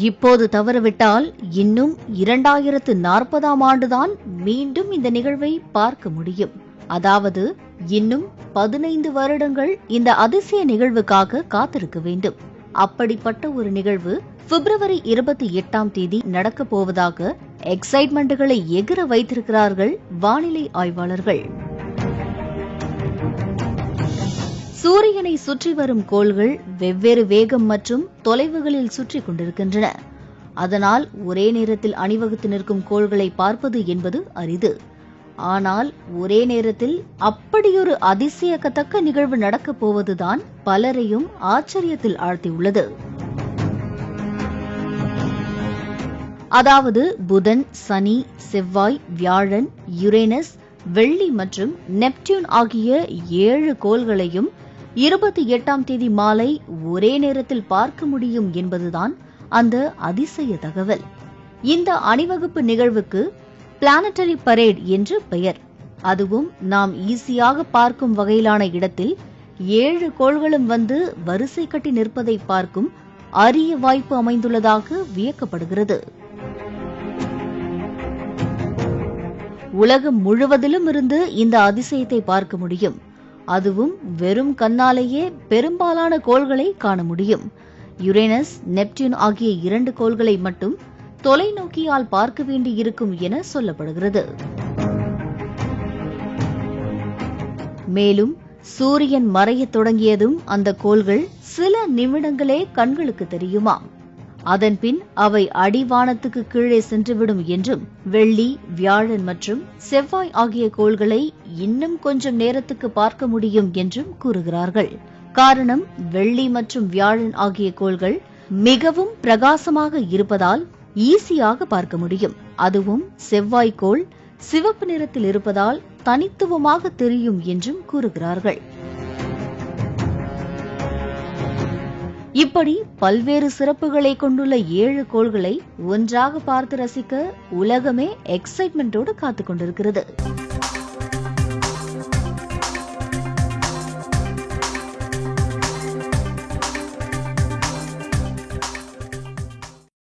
இப்போது தவறவிட்டால் இன்னும் இரண்டாயிரத்து நாற்பதாம் ஆண்டுதான் மீண்டும் இந்த நிகழ்வை பார்க்க முடியும். அதாவது இன்னும் பதினைந்து வருடங்கள் இந்த அதிசய நிகழ்வுக்காக காத்திருக்க வேண்டும். அப்படிப்பட்ட ஒரு நிகழ்வு பிப்ரவரி இருபத்தி எட்டாம் தேதி நடக்கப் போவதாக எக்ஸைட்மெண்ட்டுகளை எகிர வைத்திருக்கிறார்கள் வானிலை ஆய்வாளர்கள். சூரியனை சுற்றி வரும் கோள்கள் வெவ்வேறு வேகம் மற்றும் தொலைவுகளில் சுற்றி கொண்டிருக்கின்றன. அதனால் ஒரே நேரத்தில் அணிவகுத்து நிற்கும் கோள்களை பார்ப்பது என்பது அரிது. ஆனால் ஒரே நேரத்தில் அப்படியொரு அதிசயக்கத்தக்க நிகழ்வு நடக்கப் போவதுதான் பலரையும் ஆச்சரியத்தில் ஆழ்த்தியுள்ளது. அதாவது புதன் சனி செவ்வாய் வியாழன் யுரேனஸ் வெள்ளி மற்றும் நெப்டியூன் ஆகிய ஏழு கோள்களையும் இருபத்தி எட்டாம் தேதி மாலை ஒரே நேரத்தில் பார்க்க முடியும் என்பதுதான் அந்த அதிசய தகவல். இந்த அணிவகுப்பு நிகழ்வுக்கு பிளானட்டரி பரேட் என்று பெயர். அதுவும் நாம் ஈஸியாக பார்க்கும் வகையிலான இடத்தில் ஏழு கோள்களும் வந்து வரிசை கட்டி நிற்பதை பார்க்கும் அரிய வாய்ப்பு அமைந்துள்ளதாக வியக்கப்படுகிறது. உலகம் முழுவதிலும் இருந்து இந்த அதிசயத்தை பார்க்க முடியும். அதுவும் வெறும் கண்ணாலேயே பெரும்பாலான கோள்களை காண முடியும். யுரேனஸ் நெப்டியூன் ஆகிய இரண்டு கோள்களை மட்டும் தொலைநோக்கியால் பார்க்க வேண்டியிருக்கும் என சொல்லப்படுகிறது. மேலும் சூரியன் மறையத் தொடங்கியதும் அந்த கோள்கள் சில நிமிடங்களே கண்களுக்கு தெரியுமாம். அதன்பின் அவை அடிவானத்துக்கு கீழே சென்றுவிடும் என்றும் வெள்ளி வியாழன் மற்றும் செவ்வாய் ஆகிய கோள்களை இன்னும் கொஞ்சம் நேரத்துக்கு பார்க்க முடியும் என்றும் கூறுகிறார்கள். காரணம் வெள்ளி மற்றும் வியாழன் ஆகிய கோள்கள் மிகவும் பிரகாசமாக இருப்பதால் ஈஸியாக பார்க்க முடியும். அதுவும் செவ்வாய் கோள் சிவப்பு நிறத்தில் இருப்பதால் தனித்துவமாக தெரியும் என்றும் கூறுகிறார்கள். இப்படி பல்வேறு சிறப்புகளை கொண்டுள்ள ஏழு கோள்களை ஒன்றாக பார்த்து ரசிக்க உலகமே எக்ஸைட்மெண்டோடு காத்துக் கொண்டிருக்கிறது.